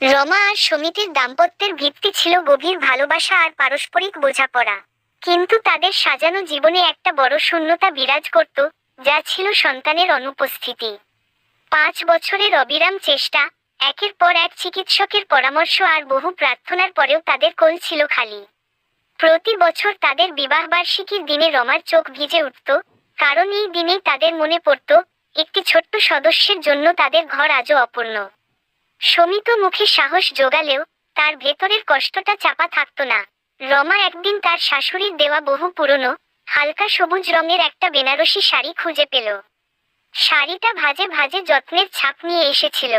রমা, আর সমিতির দাম্পত্যের ভিত্তি ছিল গভীর ভালোবাসা আর পারস্পরিক বোঝাপড়া। কিন্তু তাদের সাজানো জীবনে একটা বড় শূন্যতা বিরাজ করত, যা ছিল সন্তানের অনুপস্থিতি। পাঁচ বছরের অবিরাম চেষ্টা, একের পর এক চিকিৎসকের পরামর্শ আর বহু প্রার্থনার পরেও তাদের কোল ছিল খালি। প্রতি বছর তাদের বিবাহবার্ষিকীর দিনে রমার চোখ ভিজে উঠত, কারণ এই দিনেই তাদের মনে পড়ত, একটি ছোট্ট সদস্যের জন্য তাদের ঘর আজও অপূর্ণ। সমিত মুখে সাহস জোগালেও তার ভেতরের কষ্টটা চাপা থাকতো না। রমা একদিন তার শাশুড়ির দেওয়া বহু পুরনো, হালকা সবুজ রঙের একটা বেনারসি শাড়ি খুঁজে পেল। শাড়িটা ভাজে ভাজে যত্নের ছাপ নিয়ে এসেছিল।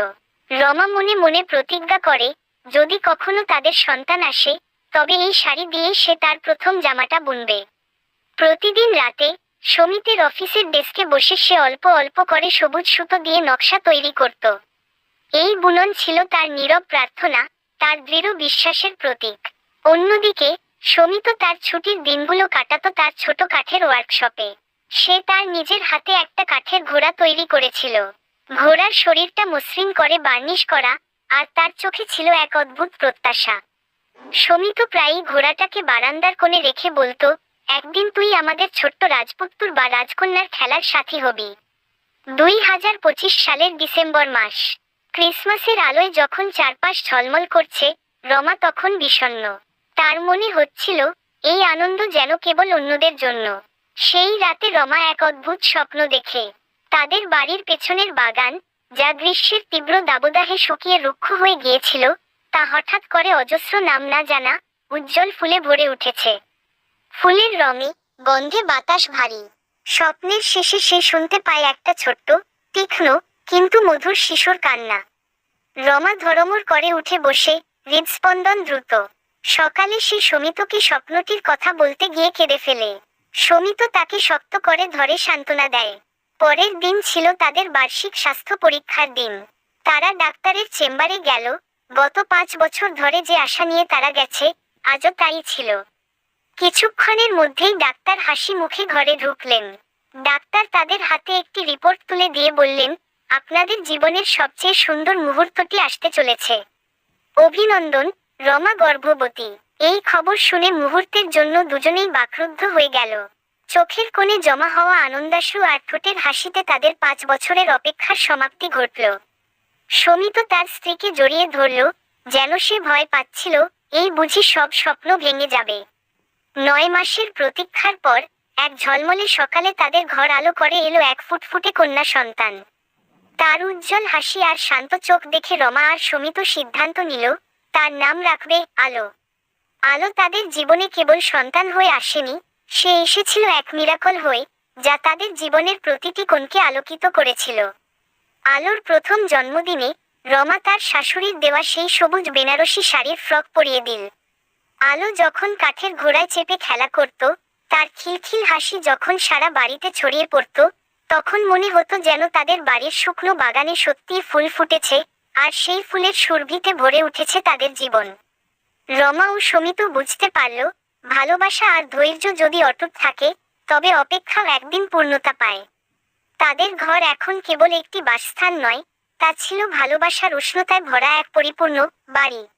রমা মনে মনে প্রতিজ্ঞা করে, যদি কখনো তাদের সন্তান আসে, তবে এই শাড়ি দিয়েই সে তার প্রথম জামাটা বুনবে। প্রতিদিন রাতে সমিতির অফিসের ডেস্কে বসে সে অল্প অল্প করে সবুজ সুতো দিয়ে নকশা তৈরি করত। এই বুনন ছিল তার নীরব প্রার্থনা, তার দৃঢ় বিশ্বাসের প্রতীক। অন্যদিকে সমিত তার ছুটির দিনগুলো কাটাতো তার ছোট কাঠের ওয়ার্কশপে সে তার নিজের হাতে একটা কাঠের ঘোড়া তৈরি করেছিল। ঘোড়ার শরীরটা মসৃণ করে বার্নিশ করা আর তার চোখে ছিল এক অদ্ভুত প্রত্যাশা। সমিত প্রায়ই ঘোড়াটাকে বারান্দার কোণে রেখে বলতো, একদিন তুই আমাদের ছোট্ট রাজপুত্তুর বা রাজকন্যার খেলার সাথী হবি। দুই হাজার পঁচিশ সালের ডিসেম্বর মাস। ক্রিসমাসের আলোয় যখন চারপাশ ঝলমল করছে, রমা তখন বিষণ্ণ। তার মনে হচ্ছিল, এই আনন্দ যেন কেবল অন্যদের জন্য। সেই রাতে রমা এক অদ্ভুত স্বপ্ন দেখে। তাদের বাড়ির পেছনের বাগান, যা গ্রীষ্মের তীব্র দাবদাহে শুকিয়ে রুক্ষ হয়ে গিয়েছিল, তা হঠাৎ করে অজস্র নাম না জানা, উজ্জ্বল ফুলে ভরে উঠেছে। ফুলের রঙে, গন্ধে বাতাস ভারী। স্বপ্নের শেষে সে শুনতে পায় একটা ছোট্ট, তীক্ষ্ণ কিন্তু মধুর শিশুর কান্না। রমা ধরমর করে উঠে বসে, হৃদস্পন্দন দ্রুত। সকালে সে সমিতকে স্বপ্নটির কথা বলতে গিয়ে কেঁদে ফেলে। সমিত তাকে শক্ত করে ধরে সান্ত্বনা দেয়। পরের দিন ছিল তাদের বার্ষিক স্বাস্থ্য পরীক্ষার দিন। তারা ডাক্তারের চেম্বারে গেল। গত পাঁচ বছর ধরে যে আশা নিয়ে তারা গেছে, আজও তাই ছিল। কিছুক্ষণের মধ্যেই ডাক্তার হাসি মুখে ঘরে ঢুকলেন। ডাক্তার তাদের হাতে একটি রিপোর্ট তুলে দিয়ে বললেন আপনাদের জীবনের সবচেয়ে সুন্দর মুহূর্তটি আসতে চলেছে। অভিনন্দন, রমা গর্ভবতী। এই খবর শুনে মুহূর্তের জন্য দুজনেই বাকরুদ্ধ হয়ে গেল। চোখের কোণে জমা হওয়া আনন্দাশ্রু আর ঠোঁটের হাসিতে তাদের পাঁচ বছরের অপেক্ষার সমাপ্তি ঘটল। সমিত তার স্ত্রীকে জড়িয়ে ধরল, যেন সে ভয় পাচ্ছিল, এই বুঝি সব স্বপ্ন ভেঙে যাবে। নয় মাসের প্রতীক্ষার পর, এক ঝলমলে সকালে তাদের ঘর আলো করে এলো এক ফুটফুটে কন্যা সন্তান। তার উজ্জ্বল হাসি আর শান্ত চোখ দেখে রমা আর সমিত সিদ্ধান্ত নিল, তার নাম রাখবে আলো। আলো তাদের জীবনে কেবল সন্তান হয়ে আসেনি, সে এসেছিল এক মিরাকল হয়ে, যা তাদের জীবনের প্রতিটি কোণকে আলোকিত করেছিল। আলোর প্রথম জন্মদিনে রমা তার শাশুড়ির দেওয়া সেই সবুজ বেনারসি শাড়ির ফ্রক পরিয়ে দিল। আলো যখন কাঠের ঘোড়ায় চেপে খেলা করত, তার খিলখিল হাসি যখন সারা বাড়িতে ছড়িয়ে পড়ত তখন মনে হতো যেন তাদের বাড়ির শুকনো বাগানে সত্যিই ফুল ফুটেছে, আর সেই ফুলের সুরভিতে ভরে উঠেছে তাদের জীবন। রমা ও সমিত বুঝতে পারল, ভালোবাসা আর ধৈর্য যদি অটুট থাকে, তবে অপেক্ষাও একদিন পূর্ণতা পায়। তাদের ঘর এখন কেবল একটি বাসস্থান নয়, তা ছিল ভালোবাসার উষ্ণতায় ভরা এক পরিপূর্ণ বাড়ি।